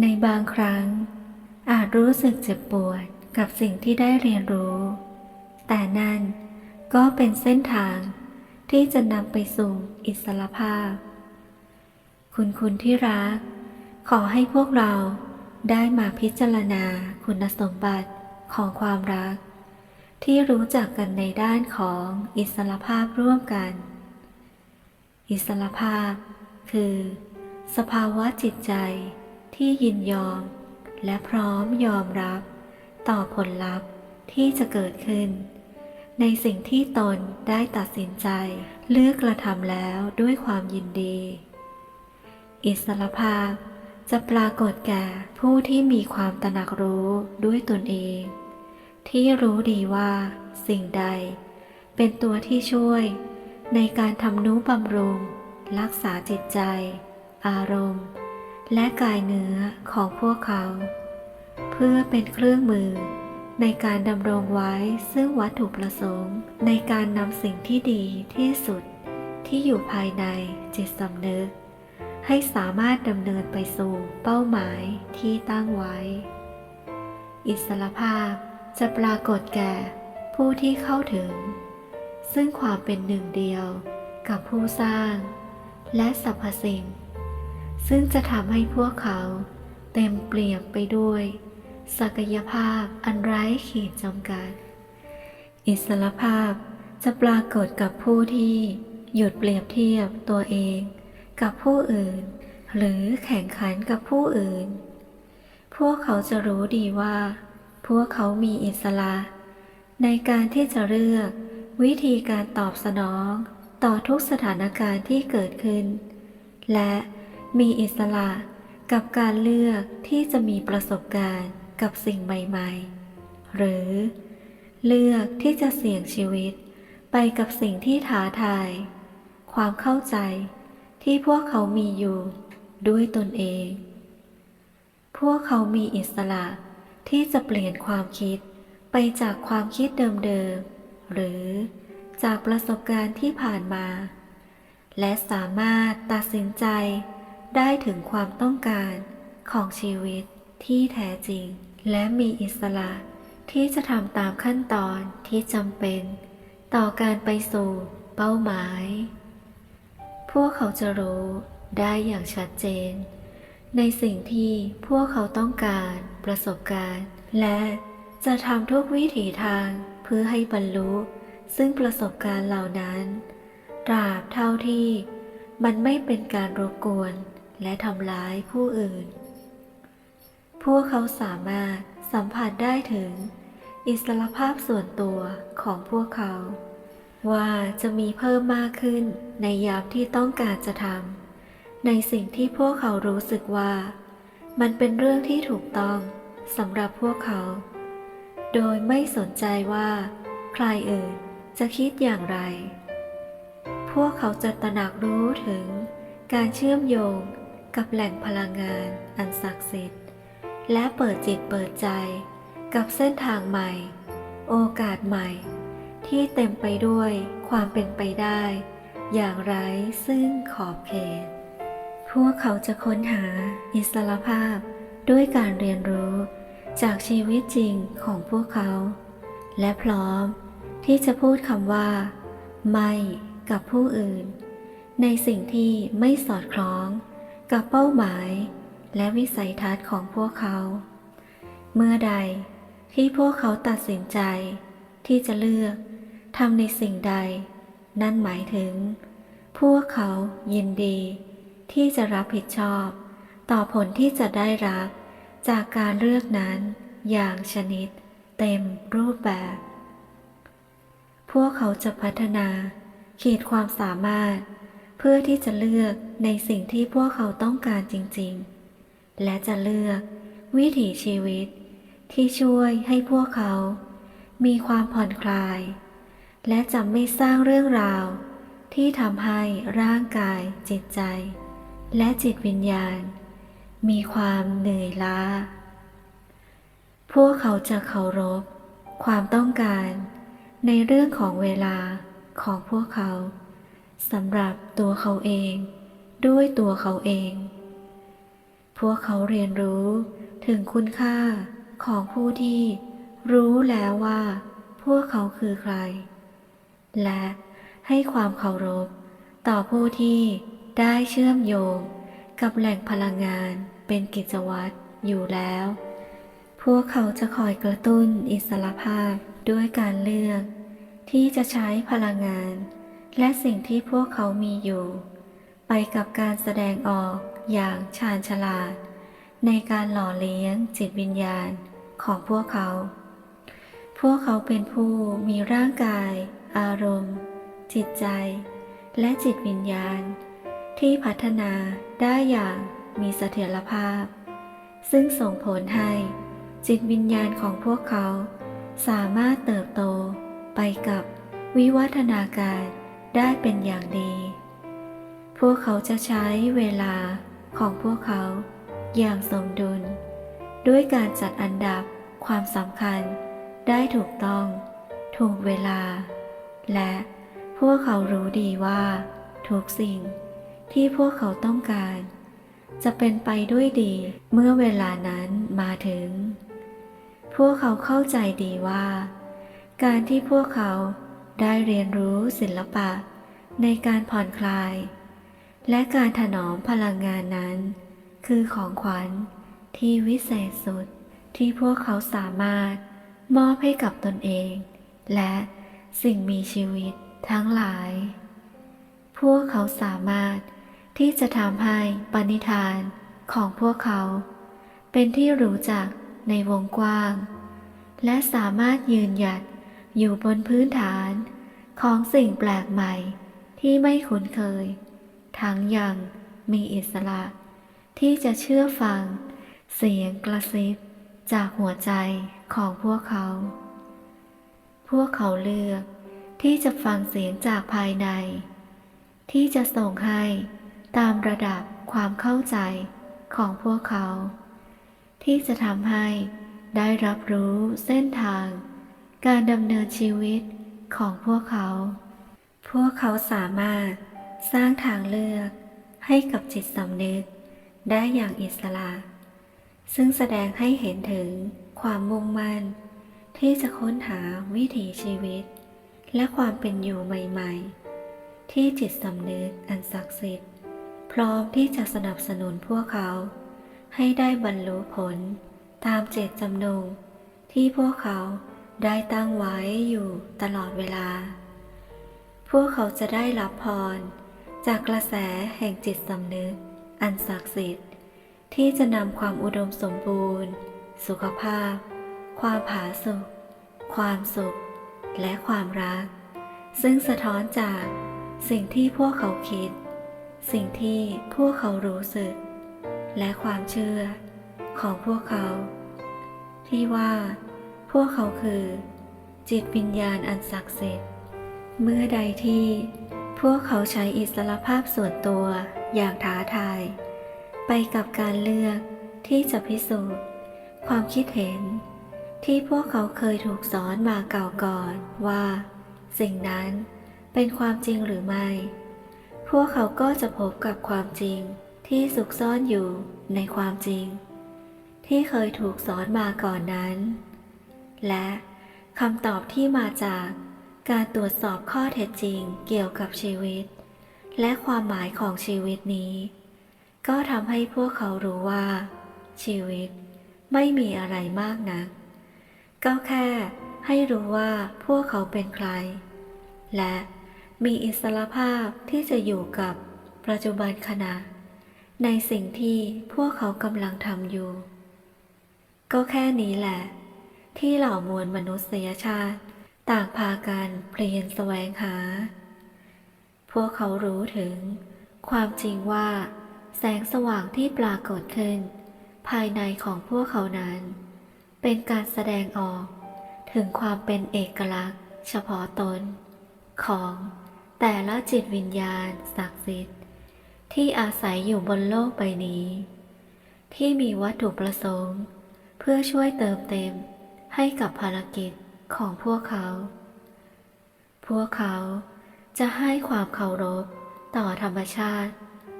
ในบางครั้ง อาจรู้สึกเจ็บปวดกับสิ่งที่ได้เรียนรู้ แต่นั่นก็เป็นเส้นทางที่จะนำไปสู่อิสรภาพ คุณคุณที่รัก ขอให้พวกเราได้มาพิจารณาคุณสมบัติของความรัก ที่รู้จักกันในด้านของอิสรภาพร่วมกัน อิสรภาพ คือ สภาวะจิตใจ ที่ยินยอม และพร้อมยอมรับ ต่อผลลัพธ์ที่จะเกิดขึ้น ในสิ่งที่ตนได้ตัดสินใจเลือกกระทำแล้วด้วยความยินดี อิสรภาพจะปรากฏแก่ผู้ที่มีความตระหนักรู้ด้วยตนเอง ที่รู้ดีว่าสิ่งใด เป็นตัวที่ช่วยในการทำนุบำรุง รักษาจิตใจ อารมณ์ และกายเนื้อของพวกเขา เพื่อเป็นเครื่องมือในการดำรงไว้ซึ่งวัตถุประสงค์ ในการนำสิ่งที่ดีที่สุดที่อยู่ภายในจิตสำนึก ให้สามารถดำเนินไปสู่เป้าหมายที่ตั้งไว้ อิสรภาพจะปรากฏแก่ผู้ที่เข้าถึง ซึ่งความเป็นหนึ่งเดียวกับผู้สร้าง และสรรพสิ่ง ซึ่งจะทำให้พวกเขาเต็มเปลี่ยมไปด้วย ศักยภาพอันไร้ขีดจำกัด อิสรภาพจะปรากฏกับผู้ที่หยุดเปรียบเทียบตัวเอง กับผู้อื่น หรือแข่งขันกับผู้อื่น พวกเขาจะรู้ดีว่า พวกเขามีอิสระ ในการที่จะเลือกวิธีการตอบสนองต่อทุกสถานการณ์ที่เกิดขึ้น และ มีอิสระกับการเลือกที่จะมีประสบการณ์กับสิ่งใหม่ๆ หรือเลือกที่จะเสี่ยงชีวิตไปกับสิ่งที่ท้าทาย ความเข้าใจที่พวกเขามีอยู่ด้วยตนเอง พวกเขามีอิสระที่จะเปลี่ยนความคิดไปจากความคิดเดิมๆ หรือจากประสบการณ์ที่ผ่านมา และสามารถตัดสินใจ ได้ถึงความต้องการของชีวิตที่แท้จริง และมีอิสระที่จะทำตามขั้นตอนที่จำเป็น ต่อการไปสู่เป้าหมาย พวกเขาจะรู้ได้อย่างชัดเจน ในสิ่งที่พวกเขาต้องการประสบการณ์ และจะทำทุกวิถีทางเพื่อให้บรรลุ ซึ่งประสบการณ์เหล่านั้นตราบเท่าที่มันไม่เป็นการรบกวน และทำร้ายผู้อื่น พวกเขาสามารถสัมผัสได้ถึง อิสรภาพส่วนตัวของพวกเขา ว่าจะมีเพิ่มมากขึ้นในยามที่ต้องการจะทำในสิ่งที่พวกเขารู้สึกว่า มันเป็นเรื่องที่ถูกต้องสำหรับพวกเขา โดยไม่สนใจว่า ใครอื่นจะคิดอย่างไร พวกเขาจะตระหนักรู้ถึงการเชื่อมโยง กับแหล่งพลังงานอันศักดิ์สิทธิ์ และเปิดจิตเปิดใจกับเส้นทางใหม่ โอกาสใหม่ ที่เต็มไปด้วยความเป็นไปได้ อย่างไร้ซึ่งขอบเขต พวกเขาจะค้นหาอิสรภาพด้วยการเรียนรู้จากชีวิตจริงของพวกเขา และพร้อมที่จะพูดคำว่า ไม่กับผู้อื่น ในสิ่งที่ไม่สอดคล้อง กับเป้าหมายและวิสัยทัศน์ของพวกเขา เมื่อใดที่พวกเขาตัดสินใจที่จะเลือกทำในสิ่งใด นั่นหมายถึง พวกเขายินดี ที่จะรับผิดชอบ ต่อผลที่จะได้รับ จากการเลือกนั้นอย่างชนิด เต็มรูปแบบ พวกเขาจะพัฒนา ขีดความสามารถ เพื่อที่จะเลือกในสิ่งที่พวกเขาต้องการจริงๆ และจะเลือกวิถีชีวิตที่ช่วยให้พวกเขา มีความผ่อนคลาย และจะไม่สร้างเรื่องราว ที่ทำให้ร่างกายจิตใจ และจิตวิญญาณ มีความเหนื่อยล้า พวกเขาจะเคารพ ความต้องการ ในเรื่องของเวลาของพวกเขา สำหรับตัวเขาเอง ด้วยตัวเขาเอง พวกเขาเรียนรู้ถึงคุณค่าของผู้ที่รู้แล้วว่า พวกเขาคือใคร และให้ความเคารพต่อผู้ที่ได้เชื่อมโยงกับแหล่งพลังงานเป็นกิจวัตรอยู่แล้ว พวกเขาจะคอยกระตุ้นอิสรภาพด้วยการเลือก ที่จะใช้พลังงาน และสิ่งที่พวกเขามีอยู่ ไปกับการแสดงออกอย่างชาญฉลาด ในการหล่อเลี้ยงจิตวิญญาณของพวกเขา พวกเขาเป็นผู้มีร่างกาย อารมณ์ จิตใจ และจิตวิญญาณ ที่พัฒนาได้อย่างมีเสถียรภาพ ซึ่งส่งผลให้จิตวิญญาณของพวกเขา สามารถเติบโตไปกับวิวัฒนาการ ได้เป็นอย่างดี พวกเขาจะใช้เวลาของพวกเขาอย่างสมดุล ด้วยการจัดอันดับความสำคัญได้ถูกต้อง ถูกเวลา และพวกเขารู้ดีว่า ทุกสิ่งที่พวกเขาต้องการ จะเป็นไปด้วยดีเมื่อเวลานั้นมาถึง พวกเขาเข้าใจดีว่า การที่พวกเขา ได้เรียนรู้ศิลปะในการผ่อนคลาย และการถนอมพลังงานนั้น คือของขวัญที่วิเศษสุดที่พวกเขาสามารถมอบให้กับตนเอง และสิ่งมีชีวิตทั้งหลาย พวกเขาสามารถที่จะทำให้ปณิธานของพวกเขา เป็นที่รู้จักในวงกว้าง และสามารถยืนหยัด อยู่บนพื้นฐานของสิ่งแปลกใหม่ที่ไม่คุ้นเคย ทั้งยังมีอิสระ ที่จะเชื่อฟัง เสียงกระซิบจากหัวใจของพวกเขา พวกเขาเลือกที่จะฟังเสียงจากภายใน ที่จะส่งให้ตามระดับความเข้าใจของพวกเขา ที่จะทำให้ได้รับรู้เส้นทาง การดำเนินชีวิตของพวกเขา พวกเขาสามารถสร้างทางเลือกให้กับจิตสำนึกได้อย่างอิสระ ซึ่งแสดงให้เห็นถึงความมุ่งมั่น ที่จะค้นหาวิถีชีวิต และความเป็นอยู่ใหม่ๆ ที่จิตสำนึกอันศักดิ์สิทธิ์ พร้อมที่จะสนับสนุนพวกเขา ให้ได้บรรลุผลตามเจตจำนงที่พวกเขา ได้ตั้งไว้อยู่ตลอดเวลา พวกเขาจะได้รับพร จากกระแสแห่งจิตสำนึก อันศักดิ์สิทธิ์ ที่จะนำความอุดมสมบูรณ์ สุขภาพ ความผาสุกความสุข และความรัก ซึ่งสะท้อนจากสิ่งที่พวกเขาคิด สิ่งที่พวกเขารู้สึก และความเชื่อของพวกเขา ที่ว่า พวกเขาคือ จิตวิญญาณอันศักดิ์สิทธิ์ เมื่อใดที่ พวกเขาใช้อิสรภาพส่วนตัวอย่างท้าทาย ไปกับการเลือกที่จะพิสูจน์ ความคิดเห็น ที่พวกเขาเคยถูกสอนมาเก่าก่อนว่า สิ่งนั้นเป็นความจริงหรือไม่ พวกเขาก็จะพบกับความจริงที่สุกซ่อนอยู่ในความจริง ที่เคยถูกสอนมาก่อนนั้น และคำตอบที่มาจากการตรวจสอบข้อเท็จจริงเกี่ยวกับชีวิต และความหมายของชีวิตนี้ ก็ทำให้พวกเขารู้ว่า ชีวิตไม่มีอะไรมากนัก ก็แค่ให้รู้ว่าพวกเขาเป็นใคร และมีอิสรภาพที่จะอยู่กับปัจจุบันขณะ ในสิ่งที่พวกเขากำลังทำอยู่ ก็แค่นี้แหละ ที่เหล่ามวลมนุษยชาติ ต่างพากันเปลี่ยนแสวงหา พวกเขารู้ถึง ความจริงว่า แสงสว่างที่ปรากฏขึ้น ภายในของพวกเขานั้น เป็นการแสดงออก ถึงความเป็นเอกลักษณ์ เฉพาะตน ของแต่ละจิตวิญญาณศักดิ์สิทธิ์ ที่อาศัยอยู่บนโลกใบนี้ ที่มีวัตถุประสงค์ เพื่อช่วยเติมเต็ม ให้กับภารกิจของพวกเขา พวกเขาจะให้ความเคารพต่อธรรมชาติ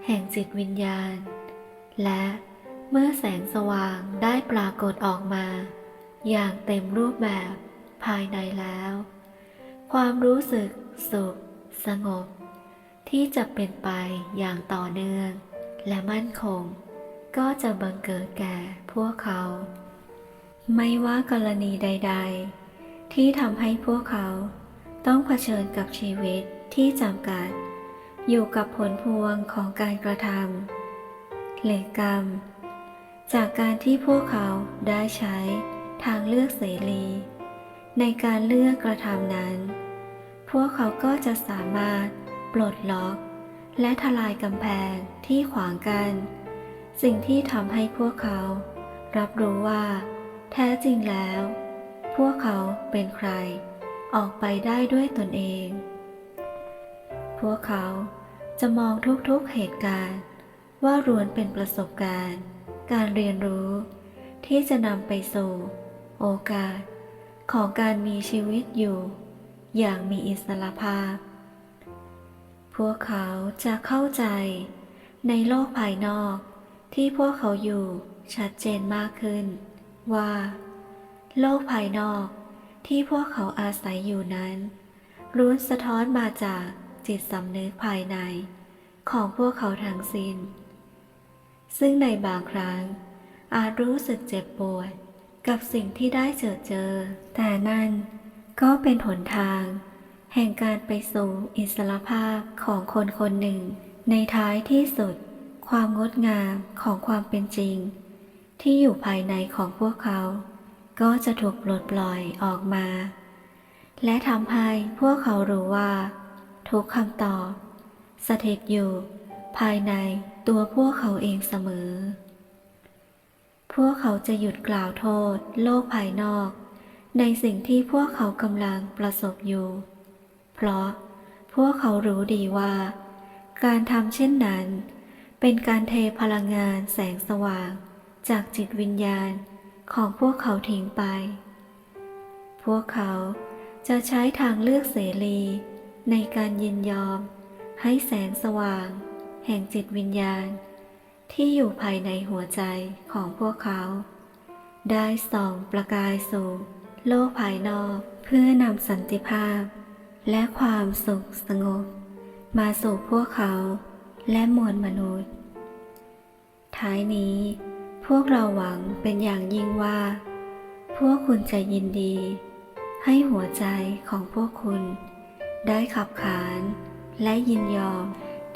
แห่งจิตวิญญาณ และเมื่อแสงสว่างได้ปรากฏออกมา อย่างเต็มรูปแบบภายในแล้ว ความรู้สึกสุข สงบ ที่จะเป็นไปอย่างต่อเนื่อง และมั่นคง ก็จะบังเกิดแก่พวกเขา ไม่ว่ากรณีใด ๆ ที่ทำให้พวกเขาต้องเผชิญกับชีวิตที่จำกัด อยู่กับผลพวงของการกระทำหรือกรรม จากการที่พวกเขาได้ใช้ทางเลือกเสรี ในการเลือกกระทำนั้น พวกเขาก็จะสามารถปลดล็อก และทลายกำแพงที่ขวางกัน สิ่งที่ทำให้พวกเขา รับรู้ว่า แท้จริงแล้ว พวกเขาเป็นใคร ออกไปได้ด้วยตนเอง พวกเขาจะมองทุกๆเหตุการณ์ ว่ารวนเป็นประสบการณ์ การเรียนรู้ ที่จะนำไปสู่ โอกาส ของการมีชีวิตอยู่ อย่างมีอิสระภาพ พวกเขาจะเข้าใจ ในโลกภายนอกที่พวกเขาอยู่ชัดเจนมากขึ้น ว่า โลกภายนอกที่พวกเขาอาศัยอยู่นั้นล้วนสะท้อนมาจากจิตสำนึกภายในของพวกเขาทั้งสิ้น ซึ่งในบางครั้งอาจรู้สึกเจ็บปวดกับสิ่งที่ได้เจอเจอ แต่นั่นก็เป็นหนทาง แห่งการไปสู่อิสรภาพของคนคนหนึ่ง ในท้ายที่สุด ความงดงามของความเป็นจริง ที่อยู่ภายในของพวกเขา ก็จะถูกปลดปล่อยออกมา และทำให้พวกเขารู้ว่า ทุกคำตอบสถิตอยู่ ภายในตัวพวกเขาเองเสมอ พวกเขาจะหยุดกล่าวโทษ โลกภายนอก ในสิ่งที่พวกเขากำลังประสบอยู่ เพราะพวกเขารู้ดีว่า การทำเช่นนั้น เป็นการเทพลังงานแสงสว่าง จากจิตวิญญาณของพวกเขาทิ้งไป พวกเขาจะใช้ทางเลือกเสรีในการยินยอมให้แสงสว่าง แห่งจิตวิญญาณ ที่อยู่ภายในหัวใจของพวกเขา ได้ส่องประกายสู่โลกภายนอกเพื่อนำสันติภาพ และความสุขสงบ มาสู่พวกเขาและมวลมนุษย์ ท้ายนี้ พวกเราหวังเป็นอย่างยิ่งว่า พวกคุณจะยินดี ให้หัวใจของพวกคุณ ได้ขับขาน และยินยอม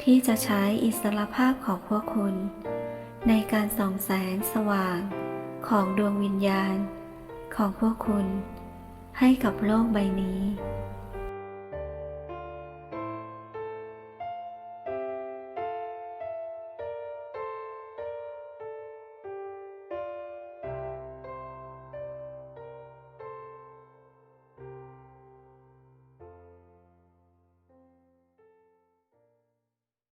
ที่จะใช้อิสรภาพของพวกคุณ ในการส่องแสงสว่างของดวงวิญญาณของพวกคุณ ให้กับโลกใบนี้